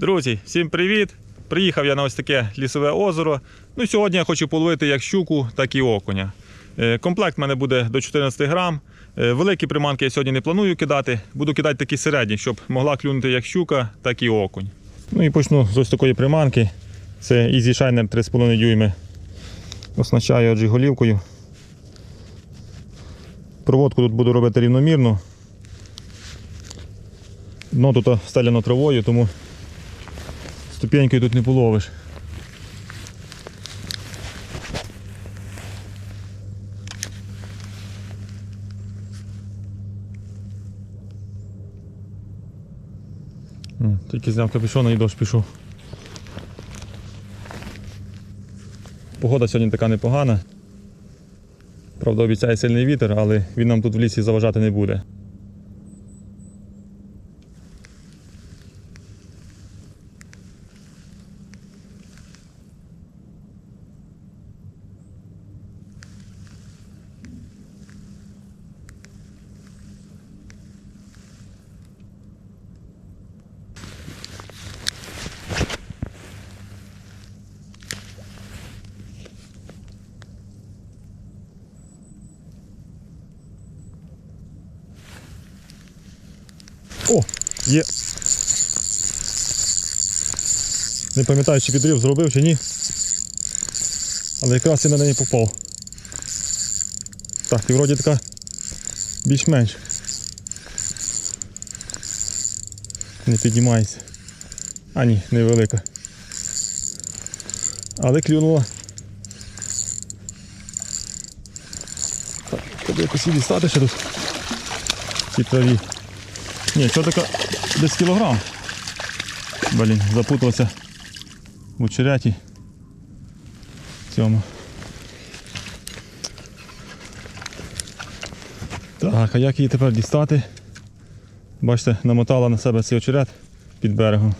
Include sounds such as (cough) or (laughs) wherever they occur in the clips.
Друзі, всім привіт! Приїхав я на ось таке лісове озеро. Ну, сьогодні я хочу половити як щуку, так і окуня. Е, Комплект в мене буде до 14 грам. Е, Великі приманки я сьогодні не планую кидати. Буду кидати такі середні, щоб могла клюнути як щука, так і окунь. Ну і почну з ось такої приманки. Це Easy Shiner 3,5 дюйми. Оснащаю джиголівкою. Проводку тут буду робити рівномірно. Дно тут стеляно травою, тому ступенькою тут не половиш. Тільки зняв капюшон і дощ пішов. Погода сьогодні така непогана. Правда, обіцяє сильний вітер, але він нам тут в лісі заважати не буде. О, є. Не пам'ятаю, чи підрив зробив, чи ні. Але якраз я на неї попав. Так, і вроді така більш-менш. Не піднімається. А ні, невелика. Але клюнула. Так, треба якось її дістати ще тут. Цій траві. Ні, що така десь кілограм. Блін, запутався в очереті. Цьому. Так, а як її тепер дістати? Бачите, намотала на себе цей очерет під берегом.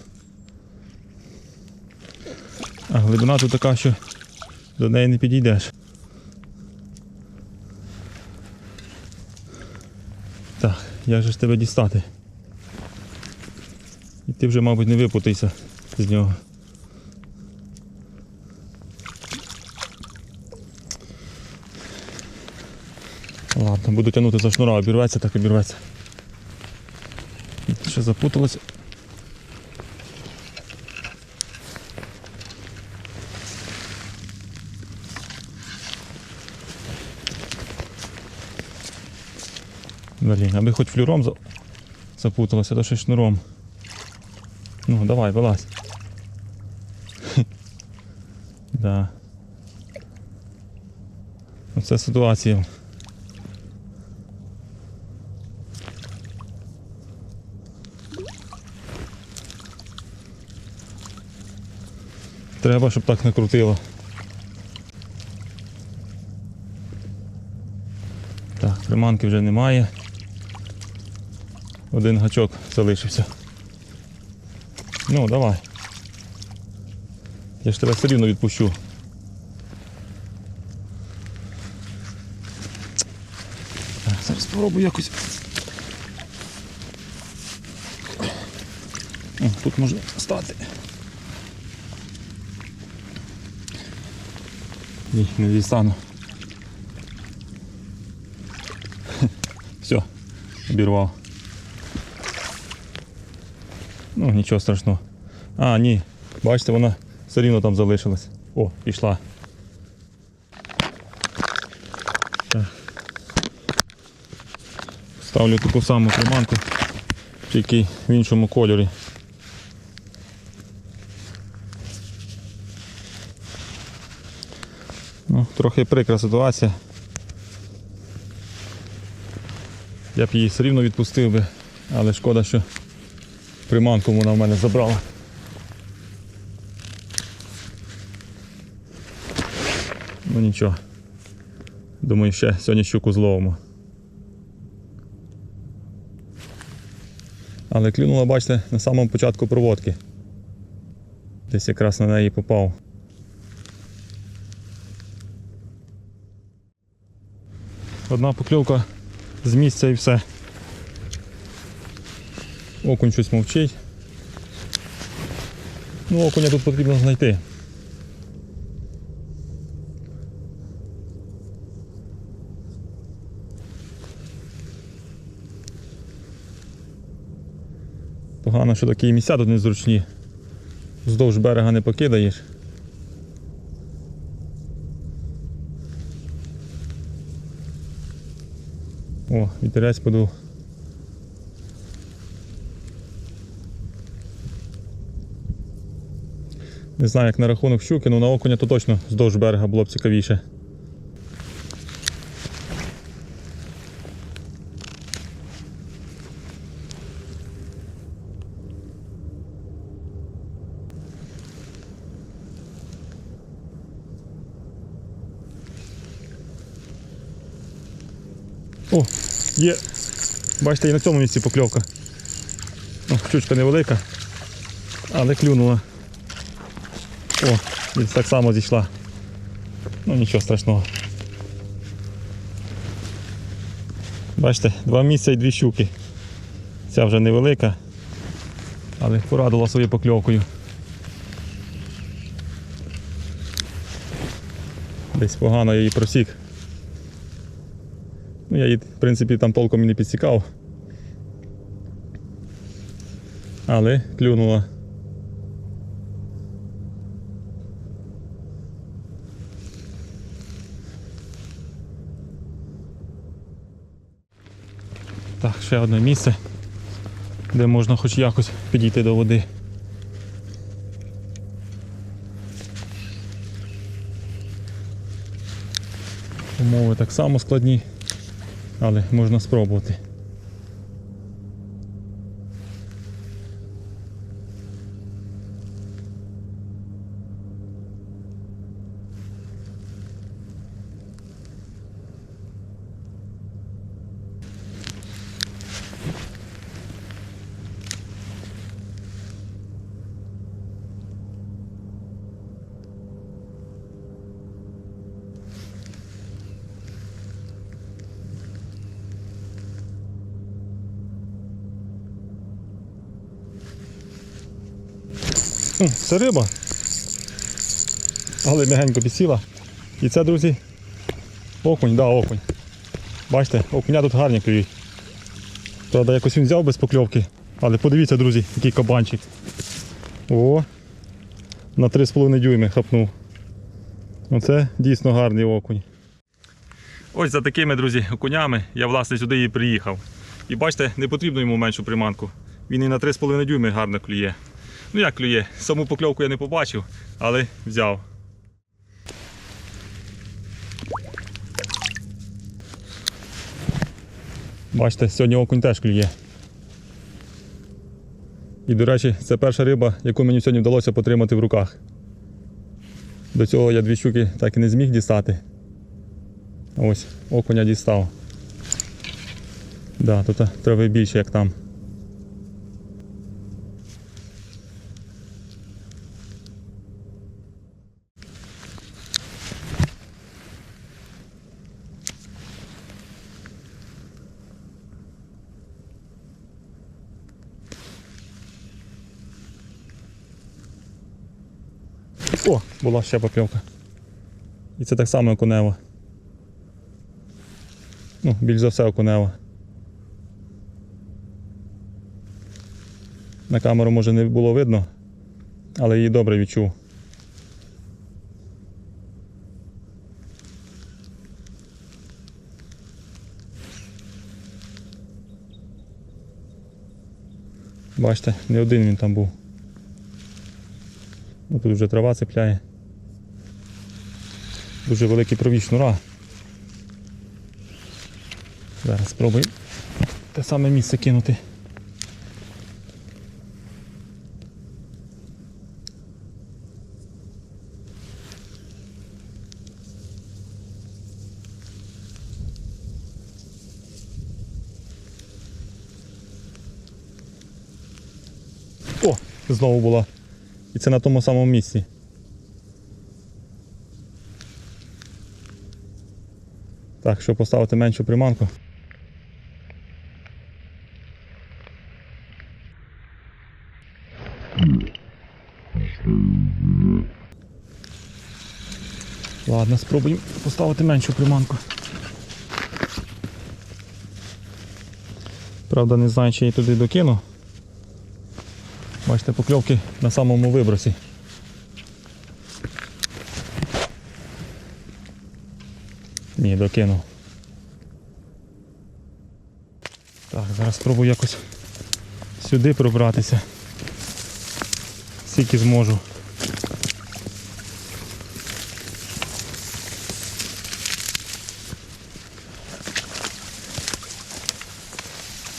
А глибина тут така, що до неї не підійдеш. Так, як же ж тебе дістати? І ти вже, мабуть, не випутайся з нього. Ладно, буду тягнути за шнура, обірветься, так обірветься. Ще запуталося. Блін, аби хоч флюром за- запуталося, то ще шнуром. Ну, давай, вилазь. (laughs) да. Оце ситуація. Треба, щоб так не крутило. Так, приманки вже немає. Один гачок залишився. Ну, давай. Я ж тебе все рівно відпущу. Так, зараз спробую якось. О, тут може стати. Ні, не дістану. Все, обірвав. Ну, нічого страшного. А, ні. Бачите, вона все рівно там залишилась. О, пішла. Ставлю таку саму приманку, тільки в іншому кольорі. Ну, трохи прикра ситуація. Я б її все рівно відпустив би, але шкода, що приманку вона в мене забрала. Ну нічого. Думаю, ще сьогодні щуку зловимо. Але клюнула, бачите, на самому початку проводки. Десь якраз на неї попав. Одна покльовка з місця і все. Окунь щось мовчить. Ну, окуня тут потрібно знайти. Погано, що такі місця тут незручні. Вздовж берега не покидаєш. О, вітерець подув. Не знаю, як на рахунок щуки, але на окуня то точно вздовж берега було б цікавіше. О, є. Бачите, і на цьому місці покльовка. О, щучка невелика, але клюнула. О, і так само зійшла. Ну нічого страшного. Бачите, два місця і дві щуки. Ця вже невелика, але порадила своєю покльовкою. Десь погано я її просік. Ну, я її, в принципі, там толком і не підсікав. Але клюнула. Так, ще одне місце, де можна хоч якось підійти до води. Умови так само складні, але можна спробувати. Це риба. Але м'ягенько підсіла. І це, друзі, окунь, да, окунь. Бачите, окуня тут гарні клюють. Правда, якось він взяв без покльовки. Але подивіться, друзі, який кабанчик. О! На 3,5 дюйми хапнув. Оце дійсно гарний окунь. Ось за такими, друзі, окунями я власне сюди і приїхав. І бачите, не потрібно йому меншу приманку. Він і на 3,5 дюйми гарно клює. Ну як клює? Саму покльовку я не побачив, але взяв. Бачите, сьогодні окунь теж клює. І, до речі, це перша риба, яку мені сьогодні вдалося потримати в руках. До цього я дві щуки так і не зміг дістати. Ось, окуня дістав. Да, тут трави більше, як там. О, була ще покльовка. І це так само окунева. Ну, більш за все окунева. На камеру може не було видно, але її добре відчув. Бачите, не один він там був. Ну, тут вже трава цепляє. Дуже великий провід шнура. Зараз спробую те саме місце кинути. О, знову була. І це на тому самому місці. Так, щоб поставити меншу приманку. Ладно, спробуємо поставити меншу приманку. Правда, не знаю, чи її туди докину. Бачите, покльовки на самому вибросі. Ні, докинув. Так, зараз спробую якось сюди пробратися. Скільки зможу.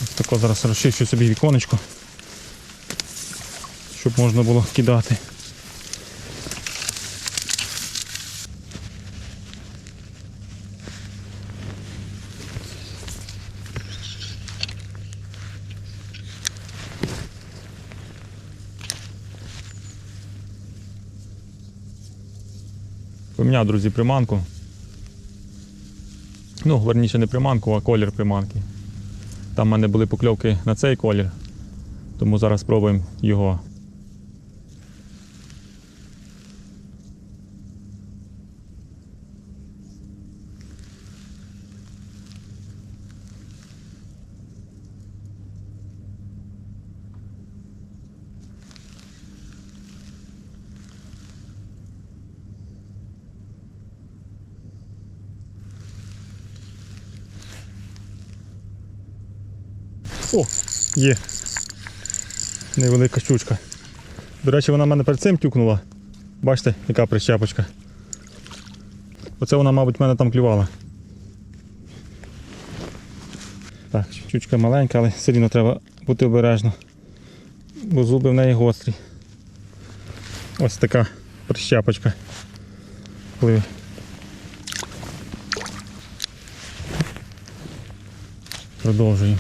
Ось тако зараз розчищу собі віконечко, щоб можна було кидати. Поміняв, друзі, приманку. Ну, верніше не приманку, а колір приманки. Там в мене були покльовки на цей колір, тому зараз спробуємо його. О, є. Невелика щучка. До речі, вона в мене перед цим тюкнула. Бачите, яка прищепочка. Оце вона, мабуть, в мене там клювала. Так, щучка маленька, але все рівно треба бути обережно. Бо зуби в неї гострі. Ось така прищепочка. Пливе. Продовжуємо.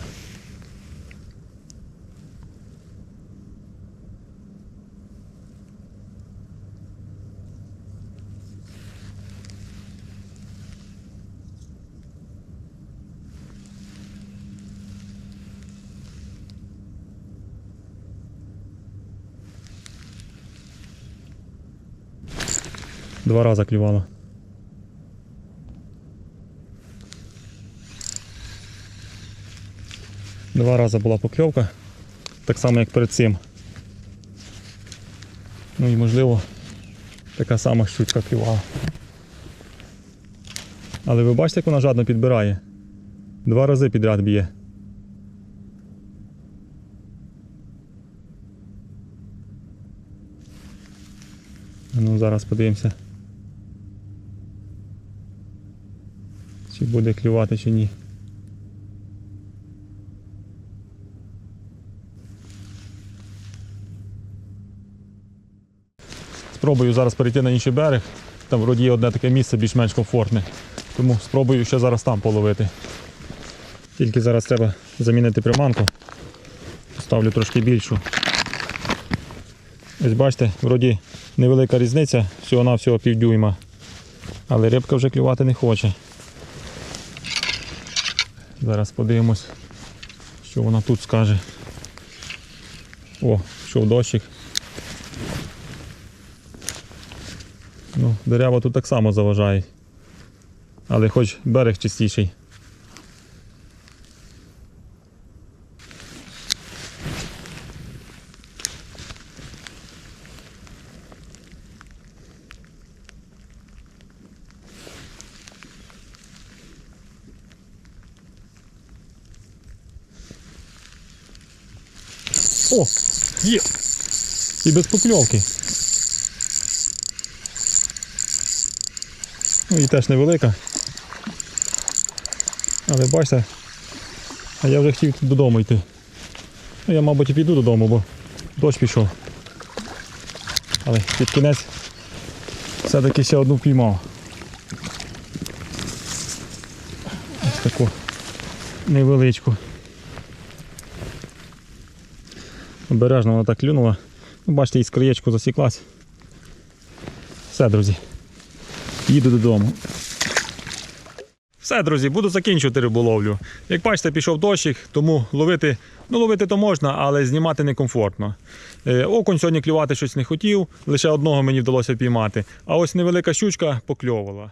Два рази клювала. Два рази була покльовка, так само як перед цим. Ну і можливо така сама щучка клювала. Але ви бачите, як вона жадно підбирає? Два рази підряд б'є. Ну, зараз подивимося. Чи буде клювати, чи ні. Спробую зараз перейти на інший берег. Там вроді є одне таке місце більш-менш комфортне. Тому спробую ще зараз там половити. Тільки зараз треба замінити приманку. Поставлю трошки більшу. Ось бачите, вроді невелика різниця, всього-навсього півдюйма. Але рибка вже клювати не хоче. Зараз подивимось, що вона тут скаже. О, пішов дощик. Ну, дерева тут так само заважають. Але хоч берег чистіший. О, є! І без покльовки. Ну і теж невелика. Але бачите, а я вже хотів додому йти. Ну, я, мабуть, і піду додому, бо дощ пішов. Але під кінець все-таки ще одну впіймав. Ось таку невеличку. Обережно вона так клюнула. Ну, бачите, із краєчку засіклась. Все, друзі. Їду додому. Все, друзі, буду закінчувати риболовлю. Як бачите, пішов дощик, тому ловити, ну ловити то можна, але знімати некомфортно. Е, окунь сьогодні клювати щось не хотів, лише одного мені вдалося піймати. А ось невелика щучка покльовувала.